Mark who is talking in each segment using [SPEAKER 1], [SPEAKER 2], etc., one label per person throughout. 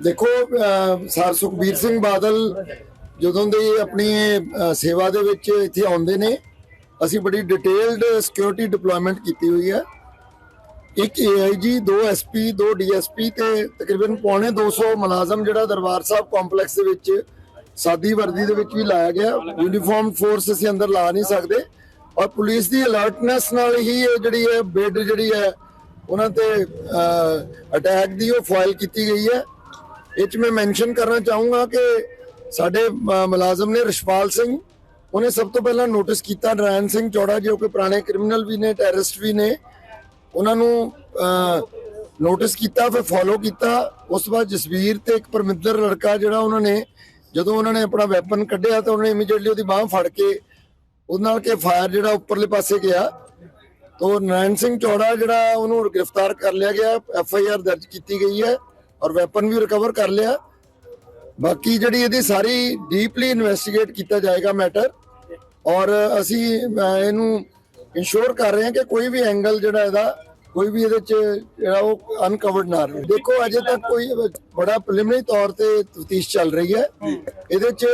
[SPEAKER 1] ਦੇਖੋ ਸਰ ਸੁਖਬੀਰ ਸਿੰਘ ਬਾਦਲ ਜਦੋਂ ਦੇ ਆਪਣੀ ਸੇਵਾ ਦੇ ਵਿੱਚ ਇੱਥੇ ਆਉਂਦੇ ਨੇ, ਅਸੀਂ ਬੜੀ ਡਿਟੇਲਡ ਸਿਕਿਉਰਿਟੀ ਡਿਪਲੋਇਮੈਂਟ ਕੀਤੀ ਹੋਈ ਹੈ। ਇੱਕ ਏਆਈਜੀ ਦੋ ਐਸਪੀ ਦੋ ਡੀਐਸਪੀ ਤੇ ਤਕਰੀਬਨ ਪੌਣੇ 200 ਮੁਲਾਜ਼ਮ ਜਿਹੜਾ ਦਰਬਾਰ ਸਾਹਿਬ ਕੰਪਲੈਕਸ ਦੇ ਵਿੱਚ ਸਾਦੀ ਵਰਦੀ ਦੇ ਵਿੱਚ ਵੀ ਲਾਇਆ ਗਿਆ। ਯੂਨੀਫਾਰਮ ਫੋਰਸ ਅਸੀਂ ਅੰਦਰ ਲਾ ਨਹੀਂ ਸਕਦੇ। ਔਰ ਪੁਲਿਸ ਦੀ ਅਲਰਟਨੈਸ ਨਾਲ ਹੀ ਇਹ ਜਿਹੜੀ ਹੈ ਬੇਡ ਜਿਹੜੀ ਹੈ, ਉਹਨਾਂ ਤੇ ਅਟੈਕ ਦੀ ਉਹ ਫਾਈਲ ਕੀਤੀ ਗਈ ਹੈ। ਇਹ 'ਚ ਮੈਂ ਮੈਂਸ਼ਨ ਕਰਨਾ ਚਾਹੂੰਗਾ ਕਿ ਸਾਡੇ ਮੁਲਾਜ਼ਮ ਨੇ ਰਿਸ਼ਪਾਲ ਸਿੰਘ, ਉਹਨੇ ਸਭ ਤੋਂ ਪਹਿਲਾਂ ਨੋਟਿਸ ਕੀਤਾ ਨਰਾਇਣ ਸਿੰਘ ਚੌੜਾ ਜੋ ਕਿ ਪੁਰਾਣੇ ਕ੍ਰਿਮੀਨਲ ਵੀ ਨੇ ਟੈਰਰਿਸਟ ਵੀ ਨੇ। ਉਹਨਾਂ ਨੂੰ ਨੋਟਿਸ ਕੀਤਾ, ਫਿਰ ਫੋਲੋ ਕੀਤਾ। ਉਸ ਤੋਂ ਬਾਅਦ ਜਸਵੀਰ ਤੇ ਇੱਕ ਪਰਮਿੰਦਰ ਲੜਕਾ ਜਿਹੜਾ ਉਹਨਾਂ ਨੇ, ਜਦੋਂ ਉਹਨਾਂ ਨੇ ਆਪਣਾ ਵੈਪਨ ਕੱਢਿਆ ਤਾਂ ਉਹਨੇ ਇਮੀਡੀਏਟਲੀ ਉਹਦੀ ਬਾਹ ਫੜ ਕੇ, ਉਹਦੇ ਨਾਲ ਕੇ ਫਾਇਰ ਜਿਹੜਾ ਉੱਪਰਲੇ ਪਾਸੇ ਗਿਆ। ਤੋ ਨਰਾਇਣ ਸਿੰਘ ਚੌੜਾ ਜਿਹੜਾ ਉਹਨੂੰ ਗ੍ਰਿਫਤਾਰ ਕਰ ਲਿਆ ਗਿਆ ਐਫ ਆਈ ਆਰ ਦਰਜ ਕੀਤੀ ਗਈ ਹੈ। ਔਰ ਵੈਪਨ ਵੀ ਰਿਕਵਰ ਕਰ ਲਿਆ। ਬਾਕੀ ਜਿਹੜੀ ਇਹਦੀ ਸਾਰੀ ਡੀਪਲੀ ਇਨਵੈਸਟੀਗੇਟ ਕੀਤਾ ਜਾਏਗਾ ਮੈਟਰ ਔਰ ਅਸੀਂ ਇਹਨੂੰ ਇਨਸ਼ੋਰ ਕਰ ਰਹੇ ਹਾਂ ਕਿ ਕੋਈ ਵੀ ਐਂਗਲ ਜਿਹੜਾ ਇਹਦਾ ਕੋਈ ਵੀ ਇਹਦੇ ਚ ਜਿਹੜਾ ਉਹ ਅਨਕਵਰਡ ਨਾ ਰਹੇ। ਦੇਖੋ ਅਜੇ ਤੱਕ ਕੋਈ ਬੜਾ ਪ੍ਰੀਲਿਮਿਨਰੀ ਤੌਰ ਤੇ ਤਫਤੀਸ਼ ਚੱਲ ਰਹੀ ਹੈ। ਇਹਦੇ ਚ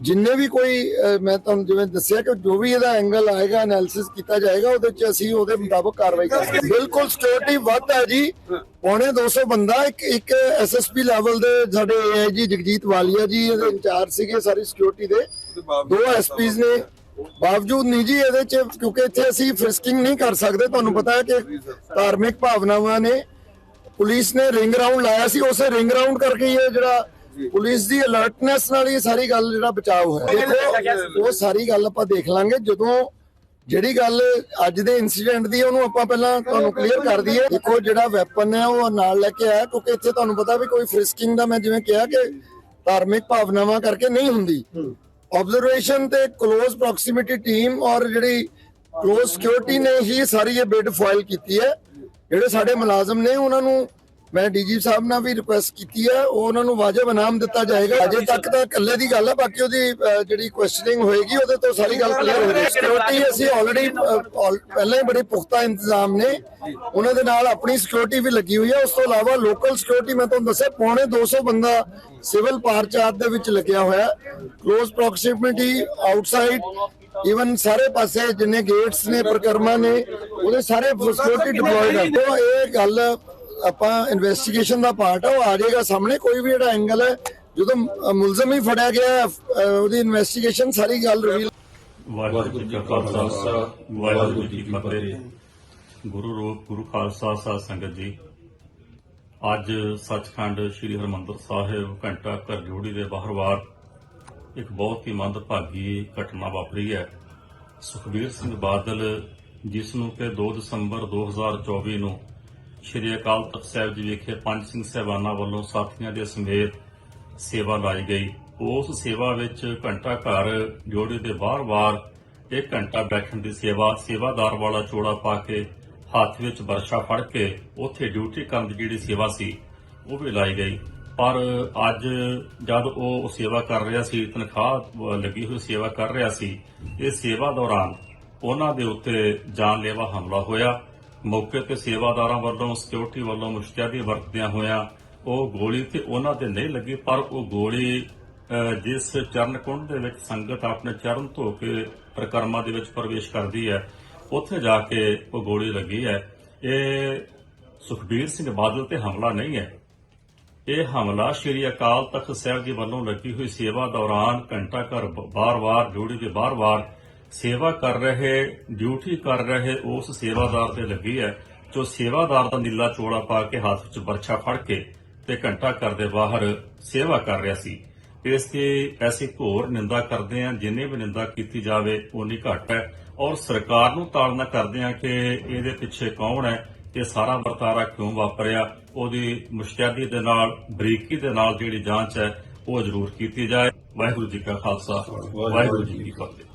[SPEAKER 1] ਜਿੰਨੇ ਵੀ ਕੋਈ ਮੈਂ ਤੁਹਾਨੂੰ ਜਿਵੇਂ ਦੱਸਿਆ ਕਿ ਜੋ ਵੀ ਇਹਦਾ ਐਂਗਲ ਆਏਗਾ ਐਨਾਲਿਸਿਸ ਕੀਤਾ ਜਾਏਗਾ ਉਹਦੇ ਚ ਅਸੀਂ ਉਹਦੇ ਮੁਤਾਬਕ ਕਾਰਵਾਈ ਕਰਾਂਗੇ। ਬਿਲਕੁਲ ਸਿਕਿਉਰਿਟੀ ਵੱਧ ਹੈ ਜੀ। ਪੌਣੇ 200 ਬੰਦਾ ਇੱਕ ਇੱਕ ਐਸਐਸਪੀ ਲੈਵਲ ਦੇ ਸਾਡੇ ਏਆਈਜੀ ਜਗਜੀਤ ਵਾਲੀਆ ਜੀ ਇਹਦੇ ਇੰਚਾਰਜ ਸੀਗੇ ਸਾਰੀ ਸਿਕਿਉਰਿਟੀ ਦੇ। ਦੋ ਐਸਪੀਜ਼ ਨੇ। ਬਾਵਜੂਦ ਨਹੀਂ ਜੀ ਇਹਦੇ ਚ ਕਿਉਂਕਿ ਇੱਥੇ ਅਸੀਂ ਫ੍ਰਿਸਕਿੰਗ ਨਹੀਂ ਕਰ ਸਕਦੇ। ਤੁਹਾਨੂੰ ਪਤਾ ਹੈ ਕਿ ਧਾਰਮਿਕ ਭਾਵਨਾਵਾਂ ਨੇ। ਪੁਲਿਸ ਨੇ ਰਿੰਗ ਰਾਉਂਡ ਲਾਇਆ ਸੀ ਉਸੇ ਰਿੰਗ ਰਾਉਂਡ ਕਰਕੇ ਇਹ ਜਿਹੜਾ ਪੁਲਿਸ ਦੀ ਅਲਰਟਨੈਸ ਨਾਲ ਇਹ ਸਾਰੀ ਗੱਲ ਜਿਹੜਾ ਬਚਾਅ ਹੋਇਆ। ਉਹ ਸਾਰੀ ਗੱਲ ਆਪਾਂ ਦੇਖ ਲਾਂਗੇ। ਜਦੋਂ ਜਿਹੜੀ ਗੱਲ ਅੱਜ ਦੇ ਇਨਸੀਡੈਂਟ ਦੀ ਉਹਨੂੰ ਆਪਾਂ ਪਹਿਲਾਂ ਤੁਹਾਨੂੰ ਕਲੀਅਰ ਕਰ ਦਈਏ। ਦੇਖੋ ਜਿਹੜਾ ਵੈਪਨ ਹੈ ਉਹ ਨਾਲ ਲੈ ਕੇ ਆਇਆ ਕਿਉਂਕਿ ਇੱਥੇ ਤੁਹਾਨੂੰ ਪਤਾ ਵੀ ਕੋਈ ਫ੍ਰਿਸਕਿੰਗ ਦਾ ਮੈਂ ਜਿਵੇਂ ਕਿਹਾ ਕਿ ਧਾਰਮਿਕ ਭਾਵਨਾਵਾਂ ਕਰਕੇ ਨਹੀਂ ਹੁੰਦੀ। ਆਬਜ਼ਰਵੇਸ਼ਨ ਤੇ ক্লোਜ਼ ਪ੍ਰੋਕਸੀਮਿਟੀ ਟੀਮ ਔਰ ਜਿਹੜੀ ক্লোਜ਼ ਸਿਕਿਉਰਿਟੀ ਨੇ ਹੀ ਸਾਰੀ ਇਹ ਬਿਡ ਫਾਈਲ ਕੀਤੀ ਹੈ। ਜਿਹੜੇ ਸਾਡੇ ਮੁਲਾਜ਼ਮ ਨੇ ਉਹਨਾਂ ਨੂੰ ਮੈਂ ਡੀਜੀ ਸਾਹਿਬ ਨਾਲ ਵੀ ਰਿਕੁਐਸਟ ਕੀਤੀ ਹੈ ਉਹ ਉਹਨਾਂ ਨੂੰ ਵਾਜਬ ਇਨਾਮ ਦਿੱਤਾ ਜਾਏਗਾ। ਅਜੇ ਤੱਕ ਤਾਂ ਇਕੱਲੇ ਦੀ ਗੱਲ ਹੈ ਬਾਕੀ ਉਹਦੀ ਜਿਹੜੀ ਕੁਐਸਚਨਿੰਗ ਹੋਏਗੀ, ਉਹਦੇ ਤੋਂ ਸਾਰੀ ਗੱਲ ਕਲੀਅਰ ਹੋ ਜਾਏਗੀ। ਸਿਕਿਉਰਿਟੀ ਅਸੀਂ ਆਲਰੇਡੀ ਪਹਿਲਾਂ ਹੀ ਬੜੇ ਪੁਖਤਾ ਇੰਤਜ਼ਾਮ ਨੇ। ਉਹਨਾਂ ਦੇ ਨਾਲ ਆਪਣੀ ਸਿਕਿਉਰਿਟੀ ਵੀ ਲੱਗੀ ਹੋਈ ਹੈ ਉਸ ਤੋਂ ਇਲਾਵਾ ਲੋਕਲ ਸਿਕਿਉਰਿਟੀ ਮੈਂ ਤੁਹਾਨੂੰ ਦੱਸਿਆ, ਪੌਣੇ 200 ਬੰਦਾ ਸਿਵਲ ਪਾਰਚਾਰ ਦੇ ਵਿੱਚ ਲੱਗਿਆ ਹੋਇਆ। ক্লোਜ਼ ਪ੍ਰੋਕਸੀਮਿਟੀ ਆਊਟਸਾਈਡ ਇਵਨ ਸਾਰੇ ਪਾਸੇ ਜਿੰਨੇ ਗੇਟਸ ਨੇ, ਪ੍ਰਕਰਮਾ ਨੇ, ਉਹਦੇ ਸਾਰੇ ਸਿਕਿਉਰਿਟੀ ਡਿਪਲੋਇਡ ਹੈ ਇਹ ਗੱਲ ਆਪਾਂ ਇਨਵੈਸਟੀਗੇਸ਼ਨ ਦਾ ਪਾਰਟ ਹੈ ਉਹ ਆ ਜਾਏਗਾ ਸਾਹਮਣੇ, ਕੋਈ ਵੀ ਜਿਹੜਾ ਐਂਗਲ ਹੈ, ਜਦੋਂ ਮੁਲਜ਼ਮ ਹੀ ਫੜਿਆ ਗਿਆ ਉਹਦੀ ਇਨਵੈਸਟੀਗੇਸ਼ਨ ਸਾਰੀ ਗੱਲ ਰਿਵੀਲ
[SPEAKER 2] ਵਾਹਿਗੁਰੂ ਜੀ ਕਾ ਖਾਲਸਾ, ਵਾਹਿਗੁਰੂ ਜੀ ਕੀ ਫਤਿਹ ਗੁਰੂ ਰੂਪ ਗੁਰੂ ਖਾਲਸਾ ਸਾਧ ਸੰਗਤ ਜੀ, ਅੱਜ ਸੱਚਖੰਡ ਸ੍ਰੀ ਹਰਮੰਦਰ ਸਾਹਿਬ ਘੰਟਾ ਘਰ ਜੋੜੀ ਦੇ ਬਾਹਰਵਾਰ ਇੱਕ ਬਹੁਤ ਹੀ ਮੰਦਭਾਗੀ ਘਟਨਾ ਵਾਪਰੀ ਹੈ। ਸੁਖਬੀਰ ਸਿੰਘ ਬਾਦਲ, ਜਿਸ ਨੂੰ ਕਿ 2 ਦਸੰਬਰ 2024 ਨੂੰ ਸ੍ਰੀ ਅਕਾਲ ਤਖਤ ਸਾਹਿਬ ਜੀ ਵਿਖੇ ਪੰਜ ਸਿੰਘ ਸਹਿਬਾਨਾਂ ਵੱਲੋਂ ਸਾਥੀਆਂ ਦੇ ਸਮੇਤ ਸੇਵਾ ਲਾਈ ਗਈ। ਉਸ ਸੇਵਾ ਵਿੱਚ ਘੰਟਾ ਘਰ ਜੋੜੇ ਦੇ ਬਾਰ-ਬਾਰ ਇੱਕ ਘੰਟਾ ਬੈਠਣ ਦੀ ਸੇਵਾ, ਸੇਵਾਦਾਰ ਵਾਲਾ ਚੋੜਾ ਪਾ ਕੇ ਹੱਥ ਵਿੱਚ ਵਰਸ਼ਾ ਫੜ ਕੇ ਉੱਥੇ ਡਿਊਟੀ ਕਰਨ ਦੀ ਜਿਹੜੀ ਸੇਵਾ ਸੀ, ਉਹ ਵੀ ਲਾਈ ਗਈ। ਪਰ ਅੱਜ ਜਦ ਉਹ ਸੇਵਾ ਕਰ ਰਿਹਾ ਸੀ, ਤਨਖਾਹ ਲੱਗੀ ਹੋਈ ਸੇਵਾ ਕਰ ਰਿਹਾ ਸੀ ਇਹ ਸੇਵਾ ਦੌਰਾਨ ਉਹਨਾਂ ਦੇ ਉੱਤੇ ਜਾਨਲੇਵਾ ਹਮਲਾ ਹੋਇਆ। ਮੌਕੇ ਤੇ ਸੇਵਾਦਾਰਾਂ ਵੱਲੋਂ ਸਿਕਿਉਰਿਟੀ ਵੱਲੋਂ ਮੁਸ਼ਤਿਆਦੀ ਵਰਤਦਿਆਂ ਹੋਇਆਂ ਉਹ ਗੋਲੀ ਤੇ ਉਹਨਾਂ ਤੇ ਨਹੀਂ ਲੱਗੀ, ਪਰ ਉਹ ਗੋਲੀ ਜਿਸ ਚਰਨ ਕੁੰਡ ਦੇ ਵਿੱਚ ਸੰਗਤ ਆਪਣੇ ਚਰਨ ਧੋ ਕੇ ਪ੍ਰਕਰਮਾਂ ਦੇ ਵਿੱਚ ਪ੍ਰਵੇਸ਼ ਕਰਦੀ ਹੈ, ਉੱਥੇ ਜਾ ਕੇ ਉਹ ਗੋਲੀ ਲੱਗੀ ਹੈ। ਇਹ ਸੁਖਬੀਰ ਸਿੰਘ ਬਾਦਲ ਤੇ ਹਮਲਾ ਨਹੀਂ ਹੈ। ਇਹ ਹਮਲਾ ਸ਼੍ਰੀ ਅਕਾਲ ਤਖਤ ਸਾਹਿਬ ਜੀ ਵੱਲੋਂ ਲੱਗੀ ਹੋਈ ਸੇਵਾ ਦੌਰਾਨ ਘੰਟਾ ਘਰ ਬਾਰ-ਬਾਰ ਜੋੜੀ ਦੇ ਬਾਰ-ਬਾਰ ਸੇਵਾ ਕਰ ਰਹੇ ਡਿਊਟੀ ਕਰ ਰਹੇ ਉਸ ਸੇਵਾਦਾਰ ਤੇ ਲੱਗੀ ਹੈ ਜੋ ਸੇਵਾਦਾਰ ਦਾ ਨੀਲਾ ਚੋੜਾ ਪਾ ਕੇ ਹੱਥ ਵਿੱਚ ਬਰਛਾ ਫੜ ਕੇ ਤੇ ਘੰਟਾ ਘਰ ਦੇ ਬਾਹਰ ਸੇਵਾ ਕਰ ਰਿਹਾ ਸੀ। ਇਸ ਦੀ ਐਸੀ ਘੋਰ ਨਿੰਦਾ ਕਰਦੇ ਹਾਂ ਜਿੰਨੇ ਵੀ ਨਿੰਦਾ ਕੀਤੀ ਜਾਵੇ ਉਨੀ ਘੱਟ ਹੈ। ਔਰ ਸਰਕਾਰ ਨੂੰ ਤਾੜਨਾ ਕਰਦੇ ਹਾਂ ਕਿ ਇਹਦੇ ਪਿੱਛੇ ਕੌਣ ਹੈ ਇਹ ਸਾਰਾ ਵਰਤਾਰਾ ਕਿਉਂ ਵਾਪਰਿਆ ਉਹਦੀ ਮੁਸ਼ਤੈਦੀ ਦੇ ਨਾਲ ਬਰੀਕੀ ਦੇ ਨਾਲ ਜਿਹੜੀ ਜਾਂਚ ਹੈ ਉਹ ਜ਼ਰੂਰ ਕੀਤੀ ਜਾਏ। ਵਾਹਿਗੁਰੂ ਜੀ ਕਾ ਖਾਲਸਾ ਵਾਹਿਗੁਰੂ ਜੀ ਕੀ ਫਤਿਹ।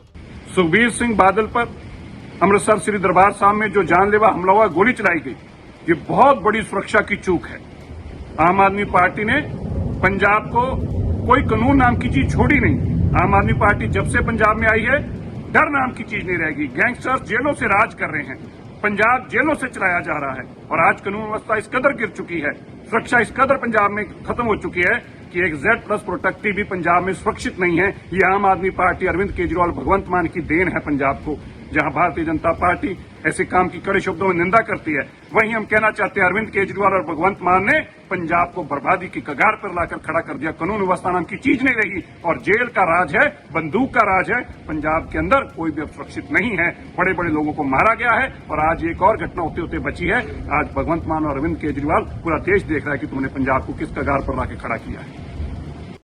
[SPEAKER 3] सुखबीर सिंह बादल पर अमृतसर श्री दरबार साहब में जो जानलेवा हमला हुआ, गोली चलाई गई। ये बहुत बड़ी सुरक्षा की चूक है। आम आदमी पार्टी ने पंजाब को कोई कानून नाम की चीज़ छोड़ी नहीं। आम आदमी पार्टी जब से पंजाब में आई है, डर नाम की चीज़ नहीं रहेगी। गैंगस्टर्स जेलों से राज कर रहे हैं। पंजाब जेलों से चलाया जा रहा है और आज कानून व्यवस्था इस कदर गिर चुकी है। सुरक्षा इस कदर पंजाब में खत्म हो चुकी है कि एक जेड प्लस प्रोटेक्टी भी पंजाब में सुरक्षित नहीं है ये आम आदमी पार्टी अरविंद केजरीवाल भगवंत मान की देन है पंजाब को जहाँ भारतीय जनता पार्टी ऐसे काम की कड़े शब्दों में निंदा करती है, वहीं हम कहना चाहते हैं अरविंद केजरीवाल और भगवंत मान ने पंजाब को बर्बादी की कगार पर लाकर खड़ा कर दिया। कानून व्यवस्था नाम की चीज़ नहीं रही और जेल का राज है, बंदूक का राज है, पंजाब के अंदर कोई भी सुरक्षित नहीं है। बड़े बड़े लोगों को मारा गया है और आज एक और घटना होते होते बची है। आज भगवंत मान और अरविंद केजरीवाल पूरा देश देख रहा है कि तुमने पंजाब को किस कगार पर लाके खड़ा किया है।